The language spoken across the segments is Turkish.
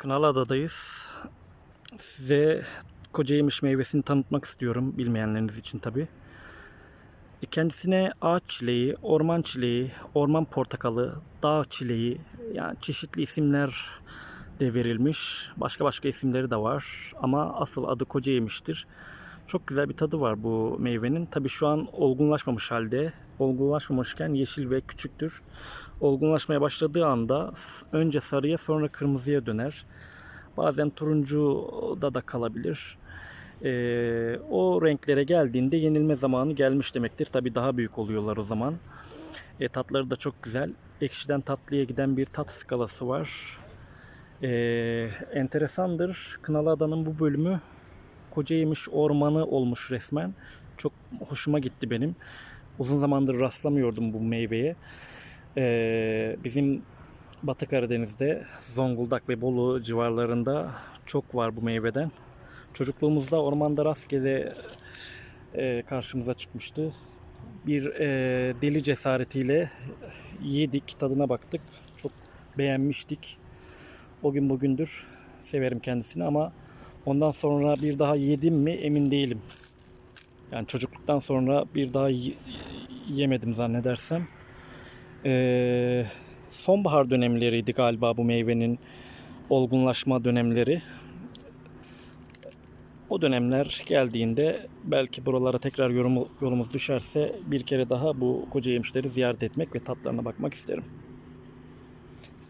Kınalıada'dayız. Size Kocayemiş meyvesini tanıtmak istiyorum bilmeyenleriniz için tabi. Kendisine ağaç çileği, orman çileği, orman portakalı, dağ çileği yani çeşitli isimler de verilmiş. Başka başka isimleri de var ama asıl adı Kocayemiş'tir. Çok güzel bir tadı var bu meyvenin. Tabi şu an olgunlaşmamış halde. Olgunlaşmamışken yeşil ve küçüktür. Olgunlaşmaya başladığı anda önce sarıya sonra kırmızıya döner. Bazen turuncu da da kalabilir. Ee, o renklere geldiğinde yenilme zamanı gelmiş demektir. Tabi daha büyük oluyorlar o zaman. E, tatları da çok güzel. Ekşiden tatlıya giden bir tat skalası var. Ee, enteresandır. Kınalıada'nın bu bölümü Kocayemiş ormanı olmuş resmen. Çok hoşuma gitti benim. Uzun zamandır rastlamıyordum bu meyveye. Ee, bizim Batı Karadeniz'de Zonguldak ve Bolu civarlarında çok var bu meyveden. Çocukluğumuzda ormanda rastgele e, karşımıza çıkmıştı. Bir e, deli cesaretiyle yedik, tadına baktık. Çok beğenmiştik. O gün bugündür severim kendisini ama ondan sonra bir daha yedim mi emin değilim. Yani çocukluktan sonra bir daha yemedim zannedersem. Ee, sonbahar dönemleriydi galiba bu meyvenin olgunlaşma dönemleri. O dönemler geldiğinde belki buralara tekrar yorum, yolumuz düşerse bir kere daha bu koca yemişleri ziyaret etmek ve tatlarına bakmak isterim.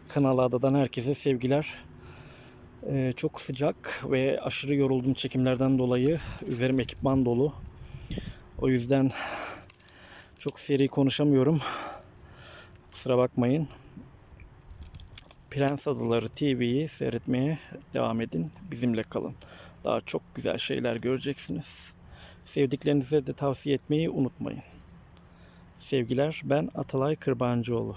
Kınalıada'dan herkese sevgiler. Ee, çok sıcak ve aşırı yoruldum çekimlerden dolayı. Üzerim ekipman dolu. O yüzden çok seri konuşamıyorum. Kusura bakmayın. Prens Adaları TV'yi seyretmeye devam edin. Bizimle kalın. Daha çok güzel şeyler göreceksiniz. Sevdiklerinize de tavsiye etmeyi unutmayın. Sevgiler ben Atalay Kırbancıoğlu.